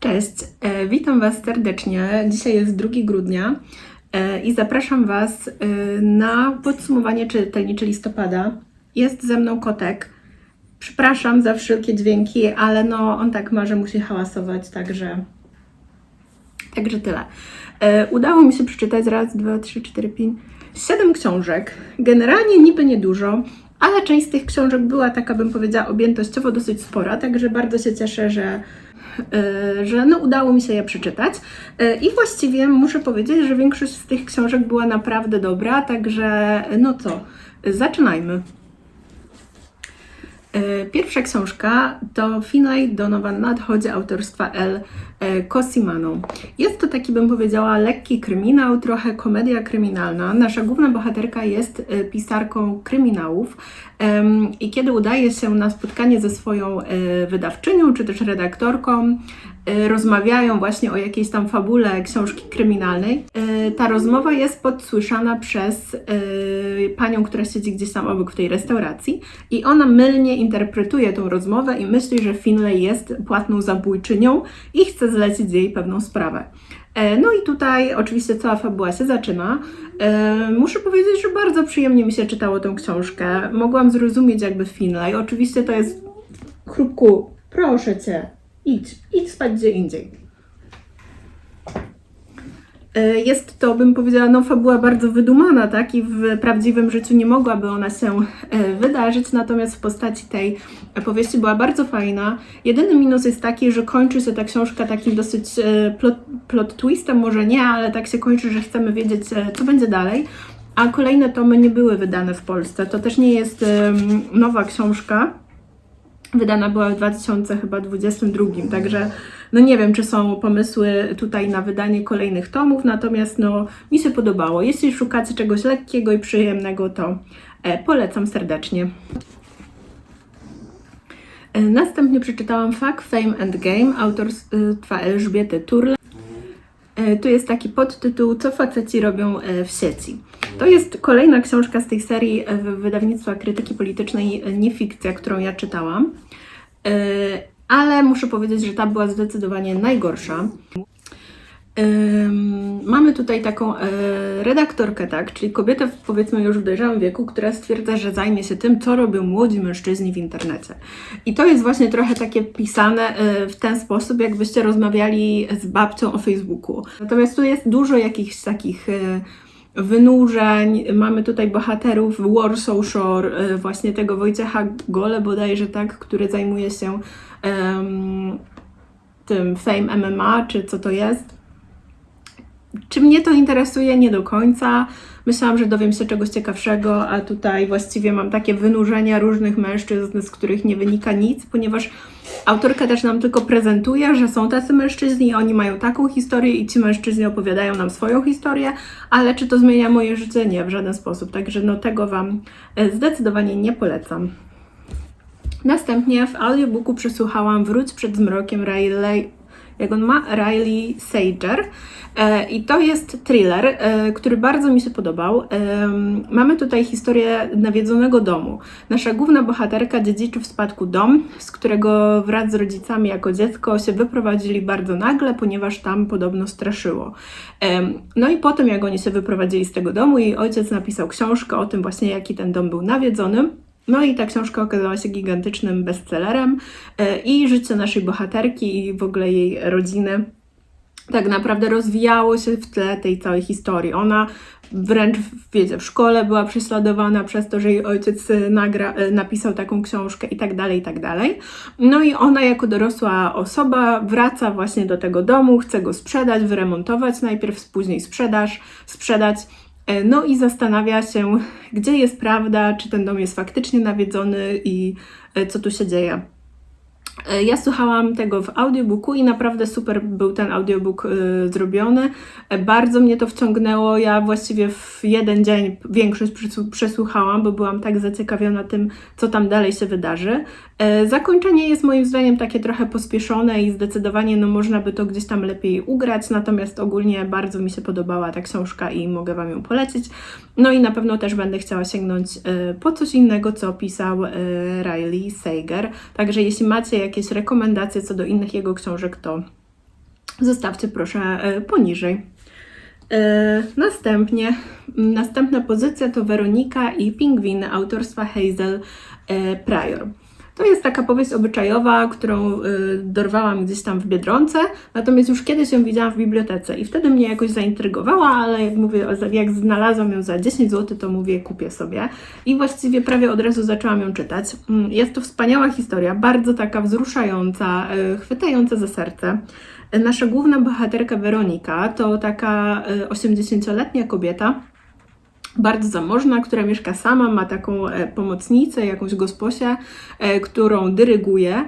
Cześć, e, witam Was serdecznie. Dzisiaj jest 2 grudnia e, i zapraszam Was e, na podsumowanie czytelnicze listopada. Jest ze mną kotek. Przepraszam za wszelkie dźwięki, ale no on tak ma, że musi hałasować, także. Także tyle. Udało mi się przeczytać raz, dwa, trzy, cztery, pięć, siedem książek. Generalnie niby niedużo, ale część z tych książek była taka, bym powiedziała, objętościowo dosyć spora, także bardzo się cieszę, że, że no, udało mi się je przeczytać. E, I właściwie muszę powiedzieć, że większość z tych książek była naprawdę dobra, także no co, zaczynajmy. E, Pierwsza książka to Finlay Donovan nadchodzi autorstwa L. e, Cosimano. Jest to taki, bym powiedziała, lekki kryminał, trochę komedia kryminalna. Nasza główna bohaterka jest e, pisarką kryminałów i kiedy udaje się na spotkanie ze swoją e, wydawczynią czy też redaktorką, e, rozmawiają właśnie o jakiejś tam fabule książki kryminalnej. E, Ta rozmowa jest podsłyszana przez e, panią, która siedzi gdzieś tam obok w tej restauracji i ona mylnie interpretuje tą rozmowę i myśli, że Finlay jest płatną zabójczynią i chce zlecić jej pewną sprawę. E, No i tutaj oczywiście cała fabuła się zaczyna. E, Muszę powiedzieć, że bardzo przyjemnie mi się czytało tę książkę. Mogłam zrozumieć jakby Finlay. Oczywiście to jest... Chrupku, proszę Cię, idź, idź spać gdzie indziej. E, Jest to, bym powiedziała, no, fabuła bardzo wydumana, tak? I w prawdziwym życiu nie mogłaby ona się e, wydarzyć, natomiast w postaci tej powieści była bardzo fajna. Jedyny minus jest taki, że kończy się ta książka takim dosyć e, plot, plot twistem, może nie, ale tak się kończy, że chcemy wiedzieć, co będzie dalej. A kolejne tomy nie były wydane w Polsce. To też nie jest nowa książka. Wydana była w 2022, także no nie wiem, czy są pomysły tutaj na wydanie kolejnych tomów, natomiast no mi się podobało. Jeśli szukacie czegoś lekkiego i przyjemnego, to e, polecam serdecznie. E, Następnie przeczytałam Fuck, Fame and Game autorstwa Elżbiety Turle. E, Tu jest taki podtytuł Co faceci robią e, w sieci. To jest kolejna książka z tej serii e, wydawnictwa krytyki politycznej e, Niefikcja, którą ja czytałam. E, Ale muszę powiedzieć, że ta była zdecydowanie najgorsza. Mamy tutaj taką redaktorkę, tak, czyli kobietę w, powiedzmy już w dojrzałym wieku, która stwierdza, że zajmie się tym, co robią młodzi mężczyźni w internecie. I to jest właśnie trochę takie pisane w ten sposób, jakbyście rozmawiali z babcią o Facebooku. Natomiast tu jest dużo jakichś takich wynurzeń. Mamy tutaj bohaterów Warsaw Shore, e, właśnie tego Wojciecha Gole bodajże, tak, który zajmuje się em, tym Fame MMA, czy co to jest. Czy mnie to interesuje? Nie do końca. Myślałam, że dowiem się czegoś ciekawszego, a tutaj właściwie mam takie wynurzenia różnych mężczyzn, z których nie wynika nic, ponieważ autorka też nam tylko prezentuje, że są tacy mężczyźni oni mają taką historię i ci mężczyźni opowiadają nam swoją historię, ale czy to zmienia moje życie? Nie, w żaden sposób. Także no tego Wam e, zdecydowanie nie polecam. Następnie w audiobooku przesłuchałam Wróć przed zmrokiem Riley, jak on ma? Riley Sager. E, I to jest thriller, e, który bardzo mi się podobał. Em, Mamy tutaj historię nawiedzonego domu. Nasza główna bohaterka dziedziczy w spadku dom, z którego wraz z rodzicami jako dziecko się wyprowadzili bardzo nagle, ponieważ tam podobno straszyło. No i potem, jak oni się wyprowadzili z tego domu, jej ojciec napisał książkę o tym właśnie, jaki ten dom był nawiedzony. No i ta książka okazała się gigantycznym bestsellerem e, i życie naszej bohaterki i w ogóle jej rodziny tak naprawdę rozwijało się w tle tej całej historii. Ona wręcz, wiecie, w szkole była prześladowana przez to, że jej ojciec nagra, e, napisał taką książkę i tak dalej, i tak dalej. No i ona jako dorosła osoba wraca właśnie do tego domu, chce go sprzedać, wyremontować najpierw, później sprzedaż, sprzedać. E, No i zastanawia się, gdzie jest prawda, czy ten dom jest faktycznie nawiedzony i e, co tu się dzieje. E, Ja słuchałam tego w audiobooku i naprawdę super był ten audiobook zrobiony. Bardzo mnie to wciągnęło. Ja właściwie w jeden dzień większość przesłu- przesłuchałam, bo byłam tak zaciekawiona tym, co tam dalej się wydarzy. E, Zakończenie jest moim zdaniem takie trochę pospieszone i zdecydowanie no, można by to gdzieś tam lepiej ugrać, natomiast ogólnie bardzo mi się podobała ta książka i mogę Wam ją polecić. No i na pewno też będę chciała sięgnąć e, po coś innego, co pisał e, Riley Sager. Także jeśli macie jakieś rekomendacje co do innych jego książek, to zostawcie proszę poniżej. Następnie, następna pozycja to Weronika i Pingwiny autorstwa Hazel Pryor. To jest taka powieść obyczajowa, którą e, dorwałam gdzieś tam w Biedronce, natomiast już kiedyś ją widziałam w bibliotece i wtedy mnie jakoś zaintrygowała, ale jak mówię, jak znalazłam ją za 10 zł, to mówię kupię sobie i właściwie prawie od razu zaczęłam ją czytać. Mm, Jest to wspaniała historia, bardzo taka wzruszająca, e, chwytająca za serce. Nasza główna bohaterka Weronika to taka e, 80-letnia kobieta, bardzo zamożna, która mieszka sama, ma taką e, pomocnicę, jakąś gosposię, e, którą dyryguje.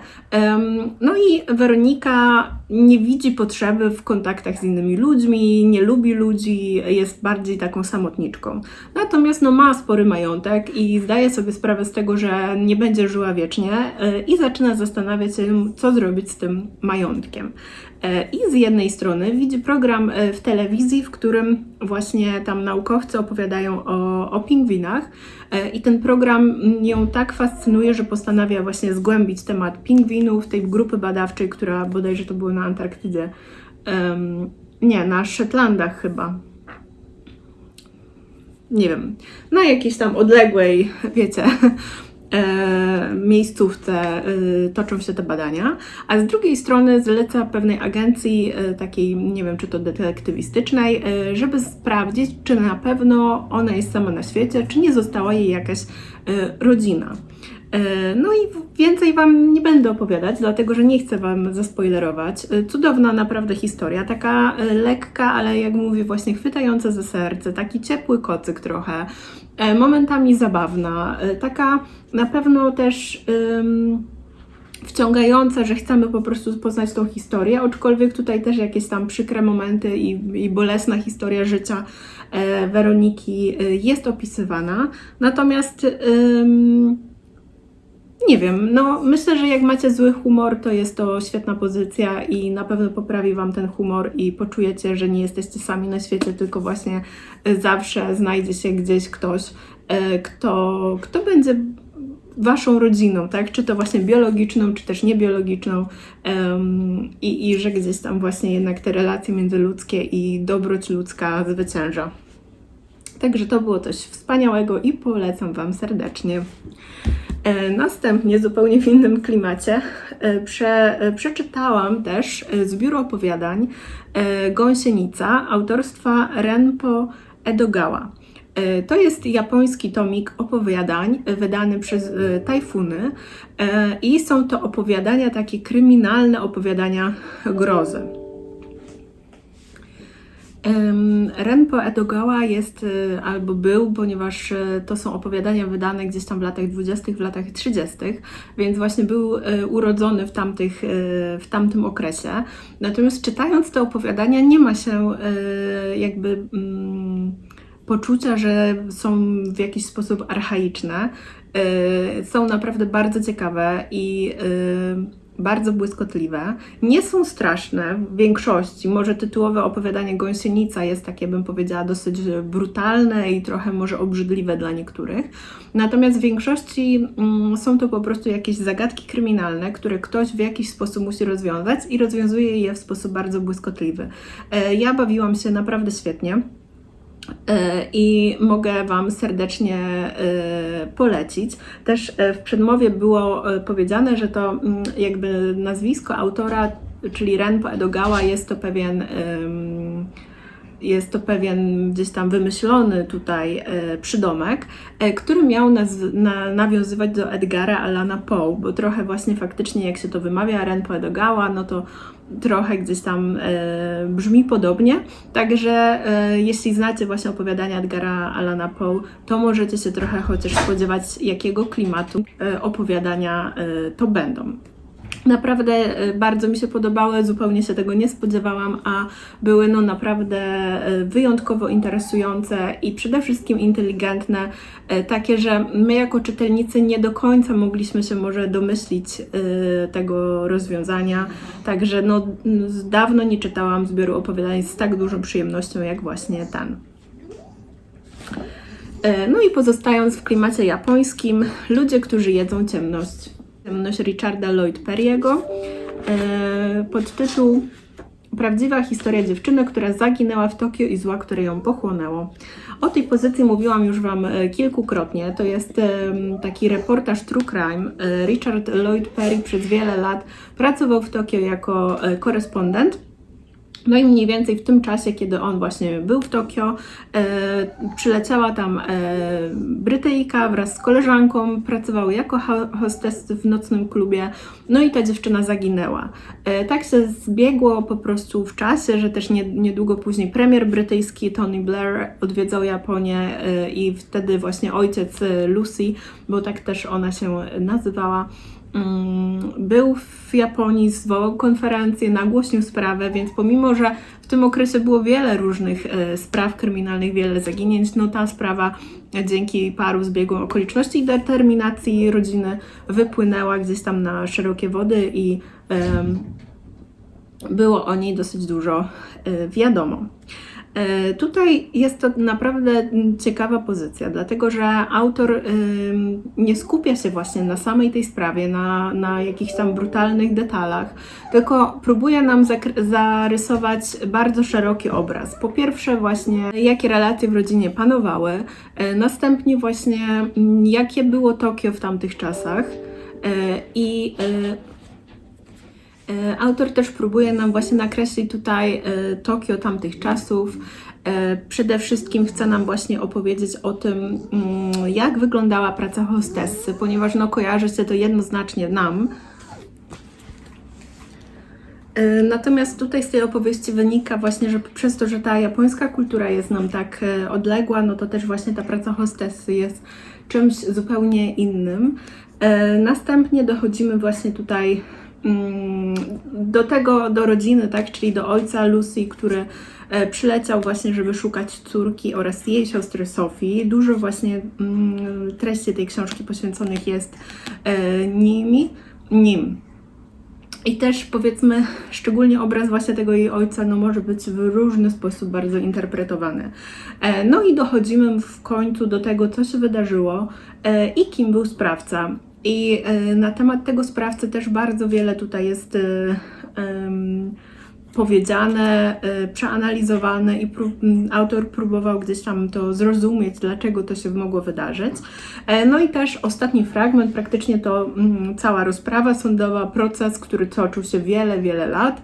No i Weronika nie widzi potrzeby w kontaktach z innymi ludźmi, nie lubi ludzi, jest bardziej taką samotniczką. Natomiast no, ma spory majątek i zdaje sobie sprawę z tego, że nie będzie żyła wiecznie e, i zaczyna zastanawiać się, co zrobić z tym majątkiem. I z jednej strony widzi program w telewizji, w którym właśnie tam naukowcy opowiadają o, o pingwinach. E, I ten program ją tak fascynuje, że postanawia właśnie zgłębić temat pingwinów, tej grupy badawczej, która bodajże to było na Antarktydzie. Em, nie, na Szetlandach chyba. Nie wiem, na jakiejś tam odległej, wiecie, miejscówce y, toczą się te badania, a z drugiej strony zleca pewnej agencji y, takiej, nie wiem czy to detektywistycznej, żeby sprawdzić, czy na pewno ona jest sama na świecie, czy nie została jej jakaś rodzina. No i więcej Wam nie będę opowiadać, dlatego że nie chcę Wam zaspoilerować. Cudowna naprawdę historia, taka lekka, ale jak mówię, właśnie chwytająca za serce, taki ciepły kocyk trochę, e, momentami zabawna, e, taka na pewno też ym, wciągająca, że chcemy po prostu poznać tą historię, aczkolwiek tutaj też jakieś tam przykre momenty i, i bolesna historia życia e, Weroniki e, jest opisywana. Natomiast ym, nie wiem, no myślę, że jak macie zły humor, to jest to świetna pozycja i na pewno poprawi Wam ten humor i poczujecie, że nie jesteście sami na świecie, tylko właśnie y, zawsze znajdzie się gdzieś ktoś, y, kto, kto będzie Waszą rodziną, tak? Czy to właśnie biologiczną, czy też niebiologiczną em, i, i że gdzieś tam właśnie jednak te relacje międzyludzkie i dobroć ludzka zwycięża. Także to było coś wspaniałego i polecam Wam serdecznie. E, Następnie, zupełnie w innym klimacie, e, prze, e, przeczytałam też e, zbiór opowiadań Gąsienica autorstwa Renpo Edogawa. E, To jest japoński tomik opowiadań e, wydany przez e, Tajfuny i są to opowiadania takie kryminalne, opowiadania grozy. Renpo Edogawa jest albo był, ponieważ to są opowiadania wydane gdzieś tam w latach 20., w latach 30., więc właśnie był urodzony w, tamtych, w tamtym okresie. Natomiast czytając te opowiadania, nie ma się jakby mm, poczucia, że są w jakiś sposób archaiczne. Y, Są naprawdę bardzo ciekawe i y, bardzo błyskotliwe. Nie są straszne w większości. Może tytułowe opowiadanie Gąsienica jest takie, bym powiedziała, dosyć brutalne i trochę może obrzydliwe dla niektórych. Natomiast w większości mm, są to po prostu jakieś zagadki kryminalne, które ktoś w jakiś sposób musi rozwiązać i rozwiązuje je w sposób bardzo błyskotliwy. E, Ja bawiłam się naprawdę świetnie. E, I mogę Wam serdecznie e, polecić. Też e, w przedmowie było powiedziane, że to mm, jakby nazwisko autora, czyli Renpo Edogawa, jest to pewien. Jest to pewien gdzieś tam wymyślony tutaj przydomek, który miał na, nawiązywać do Edgara Allana Poe, bo trochę właśnie faktycznie jak się to wymawia, Renpo Edogawa, no to trochę gdzieś tam e, brzmi podobnie. Także e, jeśli znacie właśnie opowiadania Edgara Allana Poe, to możecie się trochę chociaż spodziewać, jakiego klimatu e, opowiadania e, to będą. Naprawdę e, bardzo mi się podobały, zupełnie się tego nie spodziewałam, a były no naprawdę e, wyjątkowo interesujące i przede wszystkim inteligentne, e, takie, że my jako czytelnicy nie do końca mogliśmy się może domyślić tego rozwiązania, także no dawno nie czytałam zbioru opowiadań z tak dużą przyjemnością jak właśnie ten. No i pozostając w klimacie japońskim, ludzie, którzy jedzą ciemność. Ciemność Richarda Lloyd Perry'ego. E, Podtytuł Prawdziwa historia dziewczyny, która zaginęła w Tokio i zła, które ją pochłonęło. O tej pozycji mówiłam już Wam e, kilkukrotnie. To jest em, taki reportaż True Crime. E, Richard Lloyd Perry przez wiele lat pracował w Tokio jako e, korespondent. No i mniej więcej w tym czasie, kiedy on właśnie był w Tokio, e, przyleciała tam e, Brytyjka wraz z koleżanką, pracowały jako ho- hostessy w nocnym klubie, no i ta dziewczyna zaginęła. E, tak się zbiegło po prostu w czasie, że też nie, niedługo później premier brytyjski Tony Blair odwiedzał Japonię e, i wtedy właśnie ojciec e, Lucy, bo tak też ona się nazywała, był w Japonii, zwołał konferencję, nagłośnił sprawę, więc pomimo, że w tym okresie było wiele różnych e, spraw kryminalnych, wiele zaginięć, no ta sprawa e, dzięki paru zbiegom okoliczności i determinacji rodziny wypłynęła gdzieś tam na szerokie wody i em, było o niej dosyć dużo e, wiadomo. E, Tutaj jest to naprawdę ciekawa pozycja, dlatego że autor ym, nie skupia się właśnie na samej tej sprawie, na, na jakichś tam brutalnych detalach, tylko próbuje nam zarysować bardzo szeroki obraz. Po pierwsze, właśnie jakie relacje w rodzinie panowały, e, następnie, właśnie jakie było Tokio w tamtych czasach. e, I Autor też próbuje nam właśnie nakreślić tutaj e, Tokio tamtych czasów. E, Przede wszystkim chce nam właśnie opowiedzieć o tym, mm, jak wyglądała praca hostessy, ponieważ no, kojarzy się to jednoznacznie nam. E, Natomiast tutaj z tej opowieści wynika właśnie, że przez to, że ta japońska kultura jest nam tak e, odległa, no to też właśnie ta praca hostessy jest czymś zupełnie innym. E, Następnie dochodzimy właśnie tutaj do tego, do rodziny, tak, czyli do ojca Lucy, który e, przyleciał właśnie, żeby szukać córki oraz jej siostry Sofii. Dużo właśnie mm, treści tej książki poświęconych jest e, nimi, nim. I też powiedzmy, szczególnie obraz właśnie tego jej ojca, no może być w różny sposób bardzo interpretowany. E, No i dochodzimy w końcu do tego, co się wydarzyło i kim był sprawca. I e, na temat tego sprawcy też bardzo wiele tutaj jest e, powiedziane, e, przeanalizowane i prób, autor próbował gdzieś tam to zrozumieć, dlaczego to się mogło wydarzyć. No i też ostatni fragment, praktycznie to cała rozprawa sądowa, proces, który toczył się wiele, wiele lat,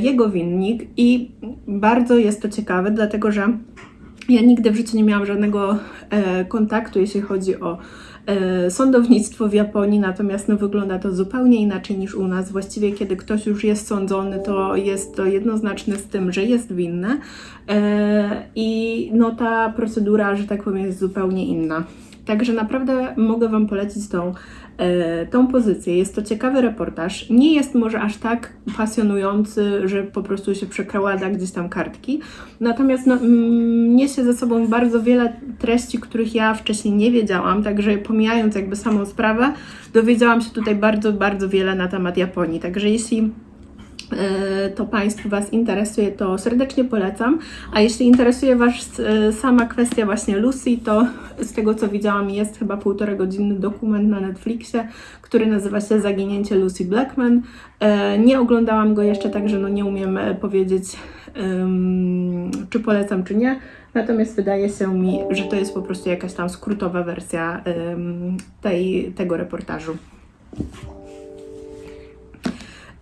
jego winnik i bardzo jest to ciekawe, dlatego że ja nigdy w życiu nie miałam żadnego kontaktu, jeśli chodzi o sądownictwo w Japonii, natomiast no, wygląda to zupełnie inaczej niż u nas. Właściwie, kiedy ktoś już jest sądzony, to jest to jednoznaczne z tym, że jest winny e, i no, ta procedura, że tak powiem, jest zupełnie inna. Także naprawdę mogę Wam polecić tą, e, tą pozycję. Jest to ciekawy reportaż. Nie jest może aż tak pasjonujący, że po prostu się przekrałada gdzieś tam kartki. Natomiast no, mm, niesie ze sobą bardzo wiele treści, których ja wcześniej nie wiedziałam. Także pomijając jakby samą sprawę, dowiedziałam się tutaj bardzo, bardzo wiele na temat Japonii. Także jeśli e, to Państwo Was interesuje, to serdecznie polecam. A jeśli interesuje Was e, sama kwestia właśnie Lucy, to z tego co widziałam jest chyba półtora godzinny dokument na Netflixie, który nazywa się Zaginięcie Lucy Blackman. E, Nie oglądałam go jeszcze, także no nie umiem e, powiedzieć, czy polecam, czy nie. Natomiast wydaje się mi, że to jest po prostu jakaś tam skrótowa wersja tej, tego reportażu.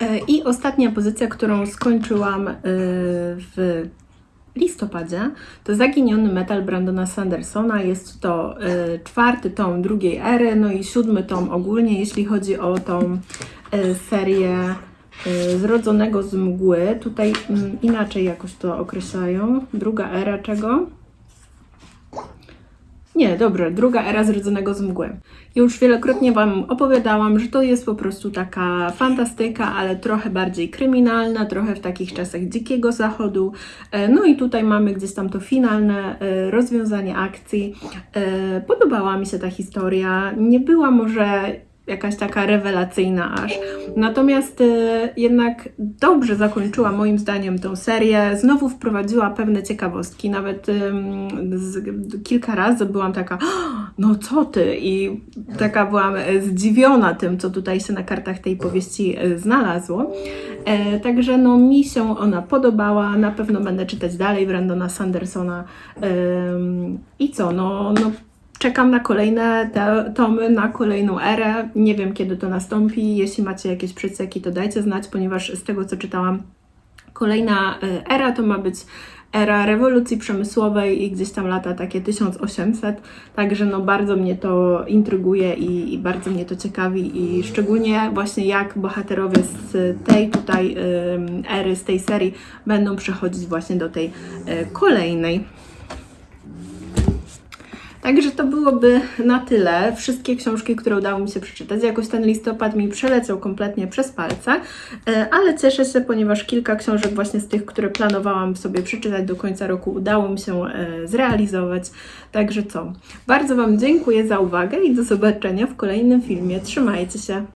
E, I ostatnia pozycja, którą skończyłam e, w listopadzie, to Zaginiony Metal Brandona Sandersona. Jest to e, czwarty tom drugiej ery, no i siódmy tom ogólnie, jeśli chodzi o tą serię Zrodzonego z mgły. Tutaj mm, inaczej jakoś to określają. Druga era czego? Nie, dobrze, druga era zrodzonego z mgły. Już wielokrotnie Wam opowiadałam, że to jest po prostu taka fantastyka, ale trochę bardziej kryminalna, trochę w takich czasach dzikiego zachodu. E, No i tutaj mamy gdzieś tam to finalne e, rozwiązanie akcji. E, Podobała mi się ta historia. Nie była może jakaś taka rewelacyjna aż. Natomiast e, jednak dobrze zakończyła moim zdaniem tą serię. Znowu wprowadziła pewne ciekawostki. Nawet em, z, kilka razy byłam taka, no co ty? I taka byłam e, zdziwiona tym, co tutaj się na kartach tej powieści e, znalazło. E, także no mi się ona podobała, na pewno będę czytać dalej Brandona Sandersona. Em, I co, no, no czekam na kolejne te, tomy, na kolejną erę. Nie wiem kiedy to nastąpi. Jeśli macie jakieś przeceki, to dajcie znać, ponieważ z tego co czytałam, kolejna e, era to ma być era rewolucji przemysłowej i gdzieś tam lata takie 1800, także no bardzo mnie to intryguje i, i bardzo mnie to ciekawi i szczególnie właśnie jak bohaterowie z tej tutaj ery, z tej serii będą przechodzić właśnie do tej y, kolejnej. Także to byłoby na tyle. Wszystkie książki, które udało mi się przeczytać. Jakoś ten listopad mi przeleciał kompletnie przez palce, e, ale cieszę się, ponieważ kilka książek właśnie z tych, które planowałam sobie przeczytać do końca roku, udało mi się e, zrealizować. Także co? Bardzo Wam dziękuję za uwagę i do zobaczenia w kolejnym filmie. Trzymajcie się!